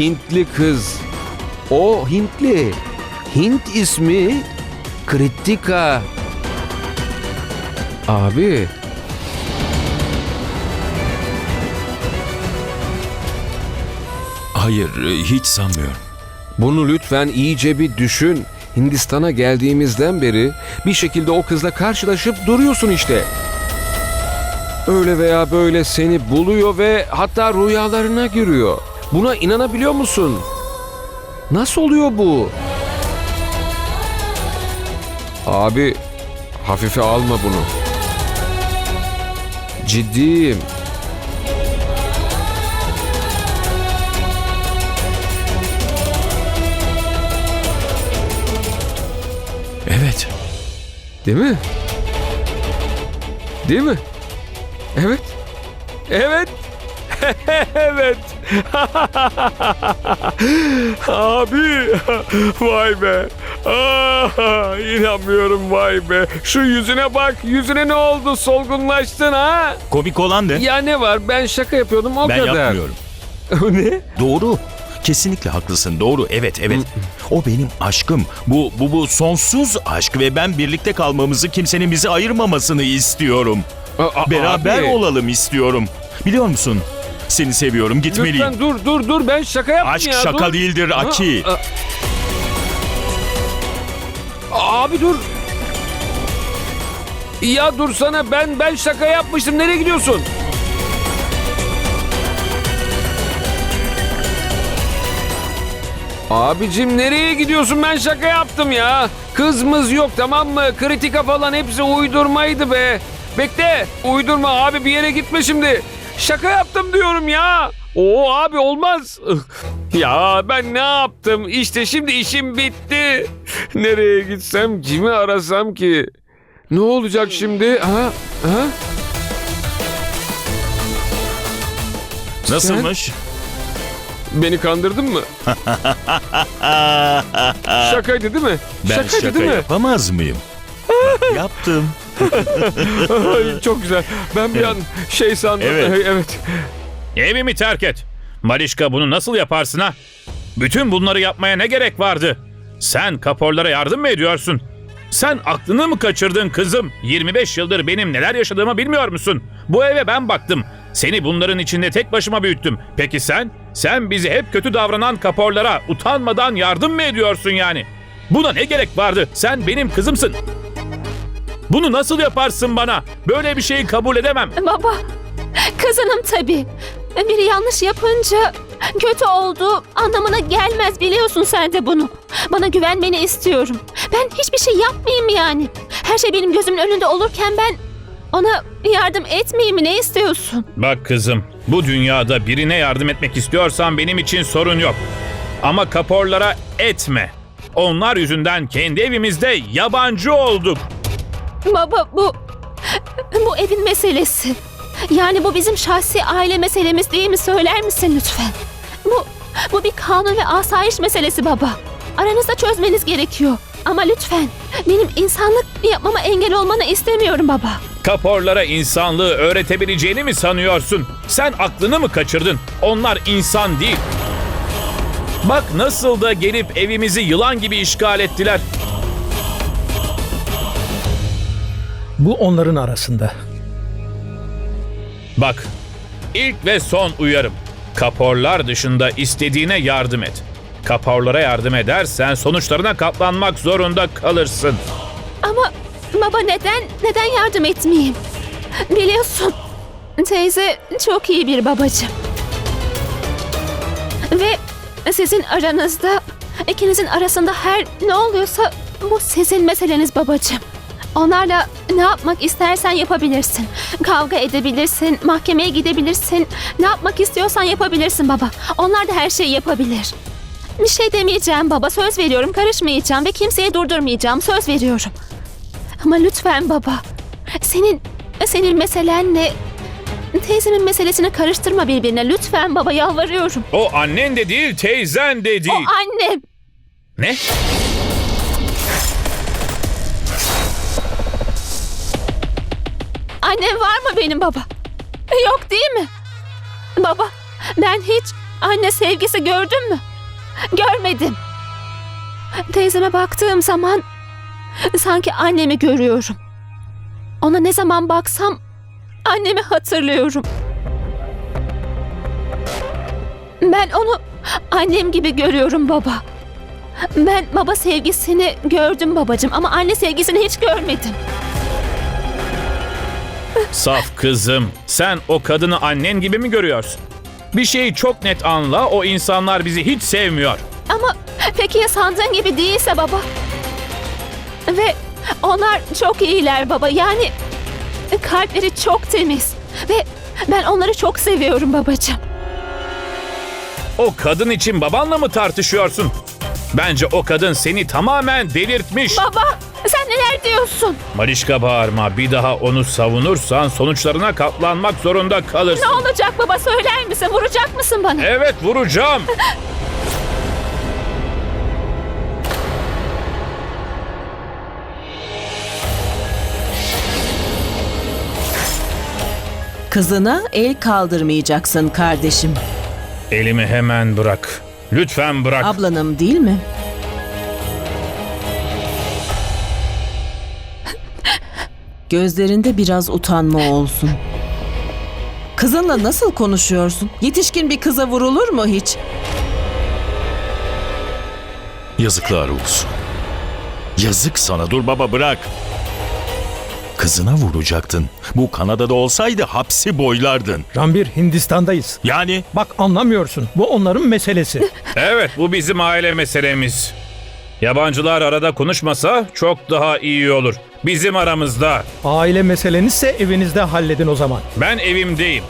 Hintli kız. O Hintli. Hint ismi Kritika. Abi Hayır, e, hiç sanmıyorum. bunu lütfen iyice bir düşün. Hindistan'a geldiğimizden beri bir şekilde o kızla karşılaşıp duruyorsun işte. Öyle veya böyle seni buluyor ve hatta rüyalarına giriyor. Buna inanabiliyor musun? Nasıl oluyor bu? Abi hafife alma bunu. Ciddiyim. Evet, Değil mi? Değil mi? Evet. Evet. evet. Abi. Vay be. Ah, inanmıyorum vay be. Şu yüzüne bak. Yüzüne ne oldu? Solgunlaştın ha? komik olan ne? Ya ne var? Ben şaka yapıyordum o ben kadar. yapmıyorum. ne? Doğru. Kesinlikle haklısın. Doğru. Evet, evet. O benim aşkım. Bu bu bu sonsuz aşk ve ben birlikte kalmamızı kimsenin bizi ayırmamasını istiyorum. A- Beraber abi. olalım istiyorum. Biliyor musun? Seni seviyorum. Gitmeliyim. Lütfen dur dur dur ben şaka yaptım Aşk ya. şaka dur. değildir Aki. Ha, a- Abi dur. Ya dursana ben ben şaka yapmıştım. Nereye gidiyorsun? Abicim nereye gidiyorsun? Ben şaka yaptım ya. Kızımız yok tamam mı? Kritika falan hepsi uydurmaydı be. Bekle. Uydurma abi bir yere gitme şimdi. Şaka diyorum ya. Oo abi olmaz. Ya ben ne yaptım? İşte şimdi işim bitti. Nereye gitsem kimi arasam ki? Ne olacak şimdi? Ha? Ha? Nasılmış? Beni kandırdın mı? Şakaydı değil mi? ben Şakaydı şaka değil mi? yapamaz mıyım? Yaptım. Ay, çok güzel. Ben bir an şey sandım. Evet. evet. Evimi terk et. Malişka bunu nasıl yaparsın ha? Bütün bunları yapmaya ne gerek vardı? Sen kaporlara yardım mı ediyorsun? Sen aklını mı kaçırdın kızım? 25 yıldır benim neler yaşadığımı bilmiyor musun? Bu eve ben baktım. Seni bunların içinde tek başıma büyüttüm. Peki sen? Sen bizi hep kötü davranan kaporlara utanmadan yardım mı ediyorsun yani? Buna ne gerek vardı? Sen benim kızımsın. Bunu nasıl yaparsın bana? Böyle bir şeyi kabul edemem. Baba, kızınım tabii. Biri yanlış yapınca kötü olduğu anlamına gelmez biliyorsun sen de bunu. Bana güvenmeni istiyorum. Ben hiçbir şey yapmayayım yani. Her şey benim gözümün önünde olurken ben ona yardım etmeyeyim mi ne istiyorsun? Bak kızım, bu dünyada birine yardım etmek istiyorsan benim için sorun yok. Ama kaporlara etme. Onlar yüzünden kendi evimizde yabancı olduk. Baba bu bu evin meselesi. Yani bu bizim şahsi aile meselemiz değil mi söyler misin lütfen? Bu bu bir kanun ve asayiş meselesi baba. Aranızda çözmeniz gerekiyor. Ama lütfen benim insanlık yapmama engel olmanı istemiyorum baba. Kaporlara insanlığı öğretebileceğini mi sanıyorsun? Sen aklını mı kaçırdın? Onlar insan değil. Bak nasıl da gelip evimizi yılan gibi işgal ettiler. Bu onların arasında. Bak, ilk ve son uyarım. Kaporlar dışında istediğine yardım et. Kaporlara yardım edersen sonuçlarına katlanmak zorunda kalırsın. Ama baba neden neden yardım etmeyeyim? Biliyorsun teyze çok iyi bir babacığım. Ve sizin aranızda ikinizin arasında her ne oluyorsa bu sizin meseleniz babacığım. Onlarla ne yapmak istersen yapabilirsin. Kavga edebilirsin, mahkemeye gidebilirsin. Ne yapmak istiyorsan yapabilirsin baba. Onlar da her şeyi yapabilir. Bir şey demeyeceğim baba. Söz veriyorum karışmayacağım ve kimseyi durdurmayacağım. Söz veriyorum. Ama lütfen baba. Senin senin meselen ne? Teyzemin meselesini karıştırma birbirine. Lütfen baba yalvarıyorum. O annen de değil, teyzen de O değil. annem. Ne? Annem var mı benim baba? Yok değil mi? Baba ben hiç anne sevgisi gördün mü? Görmedim. Teyzeme baktığım zaman sanki annemi görüyorum. Ona ne zaman baksam annemi hatırlıyorum. Ben onu annem gibi görüyorum baba. Ben baba sevgisini gördüm babacığım ama anne sevgisini hiç görmedim. Saf kızım, sen o kadını annen gibi mi görüyorsun? Bir şeyi çok net anla, o insanlar bizi hiç sevmiyor. Ama peki ya sandığın gibi değilse baba? Ve onlar çok iyiler baba. Yani kalpleri çok temiz. Ve ben onları çok seviyorum babacığım. O kadın için babanla mı tartışıyorsun? Bence o kadın seni tamamen delirtmiş. Baba sen neler diyorsun? Marişka bağırma, bir daha onu savunursan sonuçlarına katlanmak zorunda kalırsın. Ne olacak baba söyler misin? Vuracak mısın bana? Evet vuracağım. Kızına el kaldırmayacaksın kardeşim. Elimi hemen bırak. Lütfen bırak. Ablanım değil mi? Gözlerinde biraz utanma olsun. Kızınla nasıl konuşuyorsun? Yetişkin bir kıza vurulur mu hiç? Yazıklar olsun. Yazık sana dur baba bırak. Kızına vuracaktın. Bu Kanada'da olsaydı hapsi boylardın. Rambir Hindistan'dayız. Yani Bak anlamıyorsun. Bu onların meselesi. Evet bu bizim aile meselemiz. Yabancılar arada konuşmasa çok daha iyi olur. Bizim aramızda. Aile meselenizse evinizde halledin o zaman. Ben evimdeyim.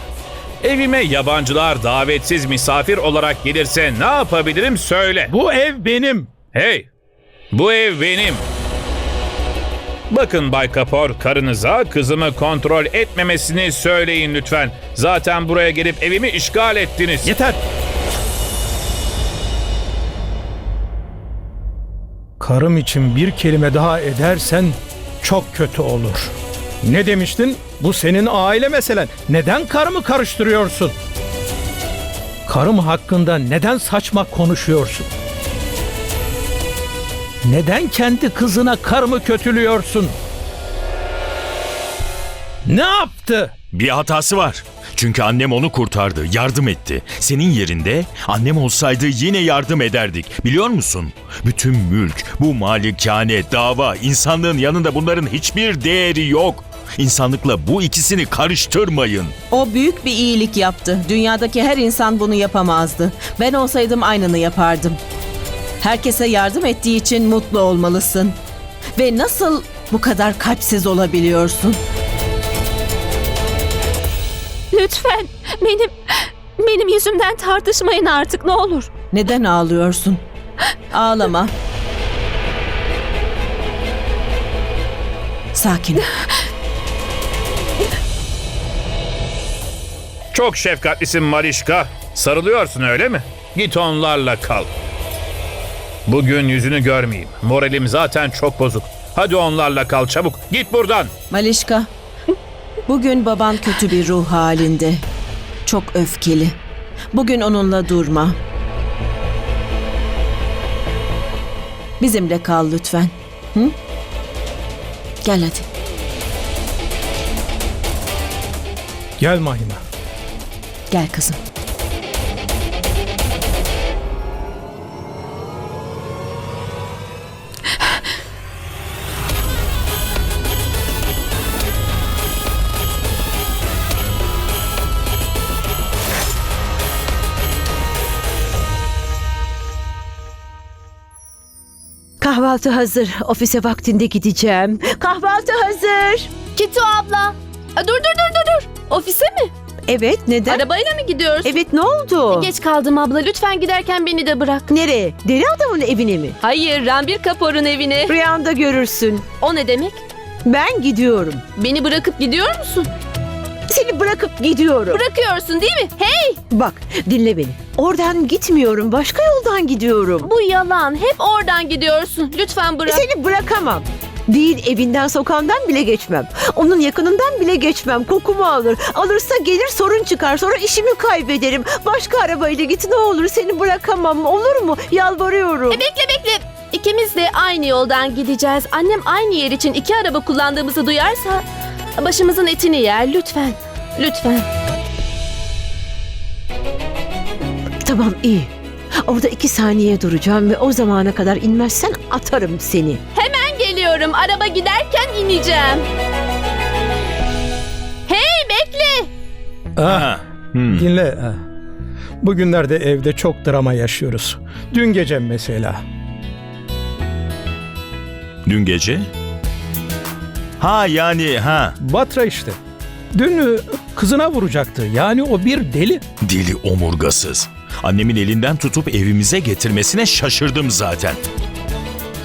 Evime yabancılar davetsiz misafir olarak gelirse ne yapabilirim söyle. Bu ev benim. Hey, bu ev benim. Bakın Bay Kapor, karınıza kızımı kontrol etmemesini söyleyin lütfen. Zaten buraya gelip evimi işgal ettiniz. Yeter. Karım için bir kelime daha edersen çok kötü olur. Ne demiştin? Bu senin aile meselen. Neden karımı karıştırıyorsun? Karım hakkında neden saçma konuşuyorsun? Neden kendi kızına karımı kötülüyorsun? Ne yaptı? bir hatası var. Çünkü annem onu kurtardı, yardım etti. Senin yerinde annem olsaydı yine yardım ederdik. Biliyor musun? Bütün mülk, bu malikane, dava, insanlığın yanında bunların hiçbir değeri yok. İnsanlıkla bu ikisini karıştırmayın. O büyük bir iyilik yaptı. Dünyadaki her insan bunu yapamazdı. Ben olsaydım aynını yapardım. Herkese yardım ettiği için mutlu olmalısın. Ve nasıl bu kadar kalpsiz olabiliyorsun? Lütfen benim benim yüzümden tartışmayın artık ne olur. Neden ağlıyorsun? Ağlama. Sakin. ol. Çok şefkatlisin Marişka. Sarılıyorsun öyle mi? Git onlarla kal. Bugün yüzünü görmeyeyim. Moralim zaten çok bozuk. Hadi onlarla kal çabuk. Git buradan. Malişka, bugün baban kötü bir ruh halinde. Çok öfkeli. Bugün onunla durma. Bizimle kal lütfen. Hı? Gel hadi. Gel Mahima. Gel kızım. Kahvaltı hazır. Ofise vaktinde gideceğim. Kahvaltı hazır. Kitu abla. Dur dur dur dur dur. Ofise mi? Evet neden? Arabayla mı gidiyoruz? Evet ne oldu? Geç kaldım abla. Lütfen giderken beni de bırak. Nereye? Deli adamın evine mi? Hayır, Ranbir Kapor'un evine. Rüyanda görürsün. O ne demek? Ben gidiyorum. Beni bırakıp gidiyor musun? Seni bırakıp gidiyorum. Bırakıyorsun değil mi? Hey! Bak dinle beni. Oradan gitmiyorum. Başka yoldan gidiyorum. Bu yalan. Hep oradan gidiyorsun. Lütfen bırak. Seni bırakamam. Değil evinden sokağından bile geçmem. Onun yakınından bile geçmem. Kokumu alır. Alırsa gelir sorun çıkar. Sonra işimi kaybederim. Başka arabayla git ne olur seni bırakamam. Olur mu? Yalvarıyorum. Bekle bekle. İkimiz de aynı yoldan gideceğiz. Annem aynı yer için iki araba kullandığımızı duyarsa başımızın etini yer lütfen. Lütfen. Tamam iyi. Orada iki saniye duracağım ve o zamana kadar inmezsen atarım seni. Ben geliyorum. Araba giderken ineceğim. Hey bekle. Ah, Ha. Hmm. dinle. ah. Bugünlerde evde çok drama yaşıyoruz. Dün gece mesela. Dün gece? Ha yani ha. Batra işte. Dün e, kızına vuracaktı. Yani o bir deli. Deli omurgasız. Annemin elinden tutup evimize getirmesine şaşırdım zaten.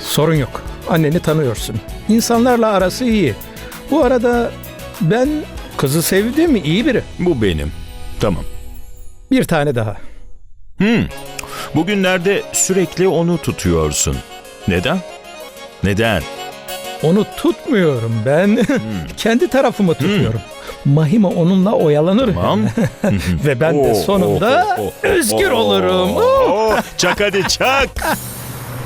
Sorun yok. Anneni tanıyorsun. İnsanlarla arası iyi. Bu arada ben kızı sevdim. iyi biri. Bu benim. Tamam. Bir tane daha. Hmm. Bugünlerde sürekli onu tutuyorsun. Neden? Neden? Onu tutmuyorum ben. Kendi tarafımı tutuyorum. Mahima onunla oyalanır. Tamam. Ve ben de Oo, sonunda oo, oo, özgür oo, olurum. oo. Çak hadi çak.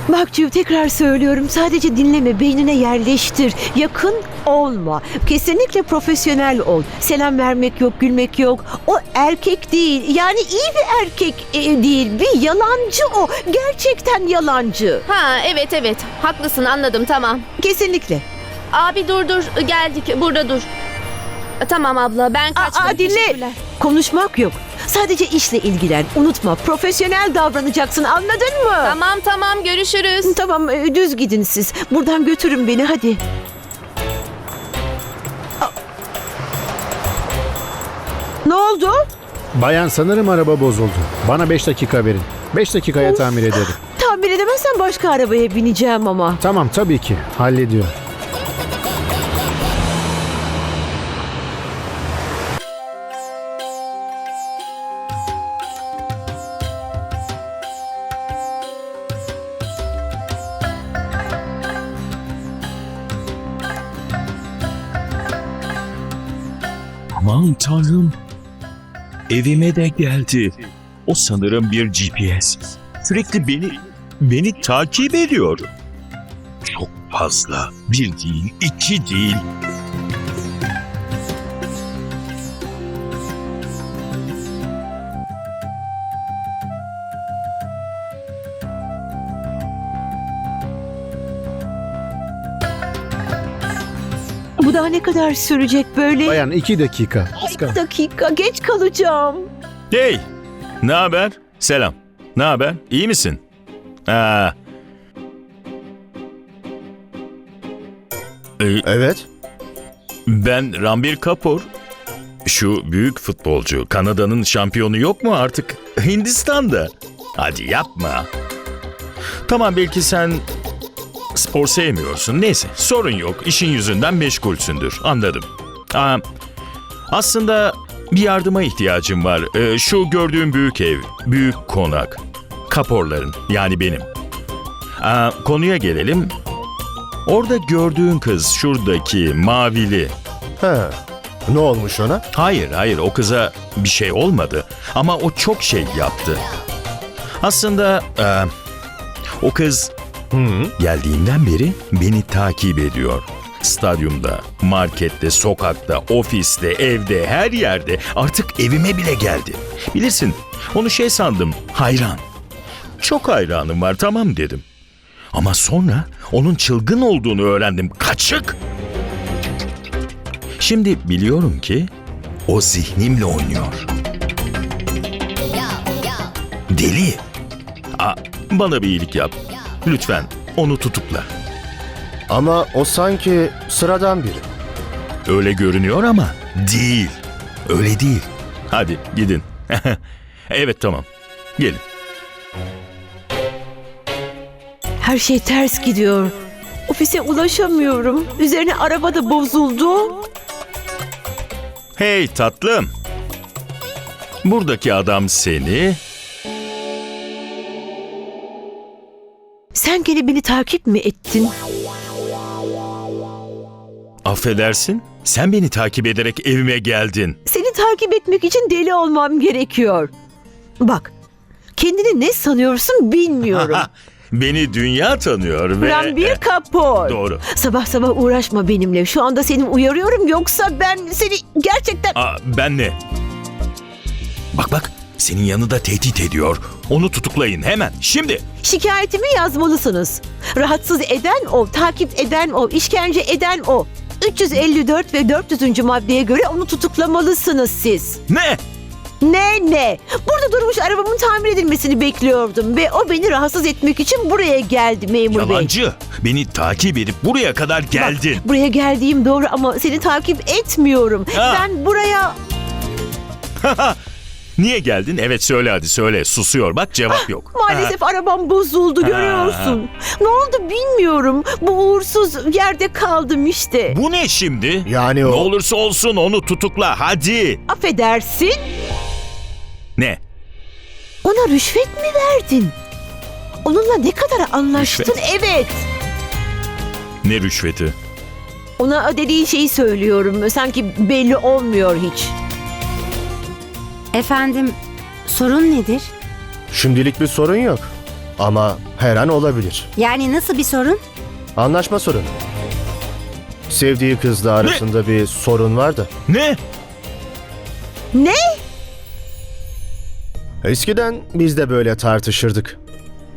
Bak Cüv tekrar söylüyorum sadece dinleme beynine yerleştir. Yakın olma. Kesinlikle profesyonel ol. Selam vermek yok, gülmek yok. O erkek değil. Yani iyi bir erkek e, değil. Bir yalancı o. Gerçekten yalancı. Ha evet evet. Haklısın anladım tamam. Kesinlikle. Abi dur dur. Geldik. Burada dur. Tamam abla ben kaçtım. Aa, dinle. Konuşmak yok. Sadece işle ilgilen. Unutma profesyonel davranacaksın anladın mı? Tamam tamam görüşürüz. Tamam e, düz gidin siz. Buradan götürün beni hadi. Aa. Ne oldu? Bayan sanırım araba bozuldu. Bana 5 dakika verin. 5 dakikaya tamir ederim. Tamir edemezsen başka arabaya bineceğim ama. Tamam tabii ki. Hallediyor. Evime de geldi. O sanırım bir GPS. Sürekli beni beni takip ediyor. Çok fazla. Bir değil, iki değil. Ne kadar sürecek böyle? Bayan 2 dakika. Bir dakika geç kalacağım. Hey, ne haber? Selam. Ne haber? İyi misin? Aa. Ee, Evet. ben Rambir Kapoor. Şu büyük futbolcu. Kanada'nın şampiyonu yok mu artık? Hindistan'da. Hadi yapma. Tamam belki sen spor sevmiyorsun. Neyse sorun yok. İşin yüzünden meşgulsündür. Anladım. Aa, aslında bir yardıma ihtiyacım var. Ee, şu gördüğüm büyük ev, büyük konak. Kaporların yani benim. Aa, konuya gelelim. Orada gördüğün kız şuradaki mavili. Ha. Ne olmuş ona? Hayır hayır o kıza bir şey olmadı ama o çok şey yaptı. Aslında e, o kız Hı. geldiğinden beri beni takip ediyor. Stadyumda, markette, sokakta, ofiste, evde, her yerde artık evime bile geldi. Bilirsin onu şey sandım hayran. Çok hayranım var tamam dedim. Ama sonra onun çılgın olduğunu öğrendim. Kaçık! Şimdi biliyorum ki o zihnimle oynuyor. Deli. Aa, bana bir iyilik yap. Lütfen onu tutukla. Ama o sanki sıradan biri. Öyle görünüyor ama değil. Öyle değil. Hadi gidin. evet tamam. Gelin. Her şey ters gidiyor. Ofise ulaşamıyorum. Üzerine araba da bozuldu. Hey tatlım. Buradaki adam seni Sen gene beni takip mi ettin? Affedersin? Sen beni takip ederek evime geldin. Seni takip etmek için deli olmam gerekiyor. Bak, kendini ne sanıyorsun bilmiyorum. Beni dünya tanıyor ve... Ranbir Kapoor. Doğru. Sabah sabah uğraşma benimle. Şu anda seni uyarıyorum yoksa ben seni gerçekten... Aa, ben ne? Bak bak senin yanında tehdit ediyor. Onu tutuklayın hemen şimdi. Şikayetimi yazmalısınız. Rahatsız eden o, takip eden o, işkence eden o. 354 ve 400. maddeye göre onu tutuklamalısınız siz. Ne? Ne ne? Burada durmuş arabamın tamir edilmesini bekliyordum ve o beni rahatsız etmek için buraya geldi memur bey. Yalancı. Beni takip edip buraya kadar geldin. Bak, buraya geldiğim doğru ama seni takip etmiyorum. Ha. Ben buraya Niye geldin? Evet söyle hadi söyle. Susuyor bak cevap yok. maalesef arabam bozuldu görüyorsun. Ne oldu bilmiyorum. Bu uğursuz yerde kaldım işte. Bu ne şimdi? Yani Ne o... olursa olsun onu tutukla hadi. Affedersin. Ne? Ona rüşvet mi verdin? Onunla ne kadar anlaştın? Evet. Ne rüşveti? Ona ödediğin şeyi söylüyorum. Sanki belli olmuyor hiç. Efendim, sorun nedir? Şimdilik bir sorun yok. Ama her an olabilir. Yani nasıl bir sorun? Anlaşma sorunu. Sevdiği kızla arasında bir sorun var da. Ne? Ne? Eskiden biz de böyle tartışırdık.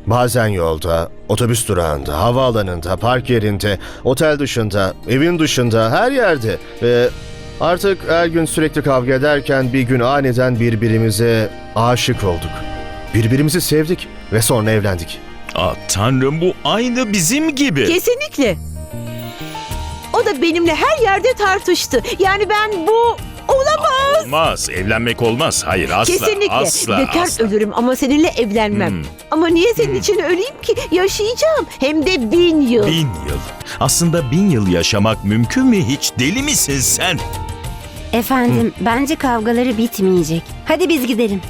Bazen yolda, otobüs durağında, havaalanında, park yerinde, otel dışında, evin dışında, her yerde. Ve artık her gün sürekli kavga ederken bir gün aniden birbirimize aşık olduk. Birbirimizi sevdik ve sonra evlendik. Aa, tanrım bu aynı bizim gibi. Kesinlikle. O da benimle her yerde tartıştı. Yani ben bu olamaz. Olmaz. Evlenmek olmaz. Hayır asla. Kesinlikle. Asla. Bekar asla. ölürüm ama seninle evlenmem. Hmm. Ama niye senin için öleyim ki? Yaşayacağım. Hem de bin yıl. Bin yıl. Aslında bin yıl yaşamak mümkün mü hiç? Deli misin sen? Efendim, bence kavgaları bitmeyecek. Hadi biz gidelim.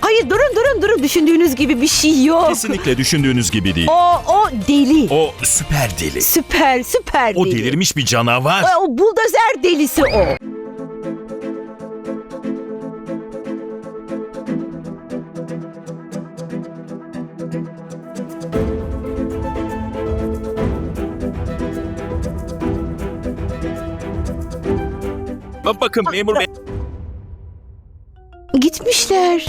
Hayır durun durun durun. Düşündüğünüz gibi bir şey yok. Kesinlikle düşündüğünüz gibi değil. O, o deli. O süper deli. Süper süper O deli. delirmiş bir canavar. O, o buldozer delisi o. Bakın memur bey. Gitmişler.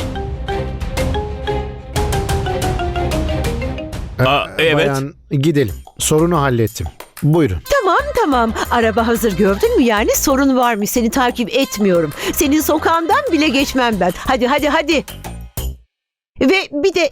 Aa, evet. Bayan gidelim. Sorunu hallettim. Buyurun. Tamam tamam. Araba hazır gördün mü yani sorun var mı? Seni takip etmiyorum. Senin sokağından bile geçmem ben. Hadi hadi hadi. Ve bir de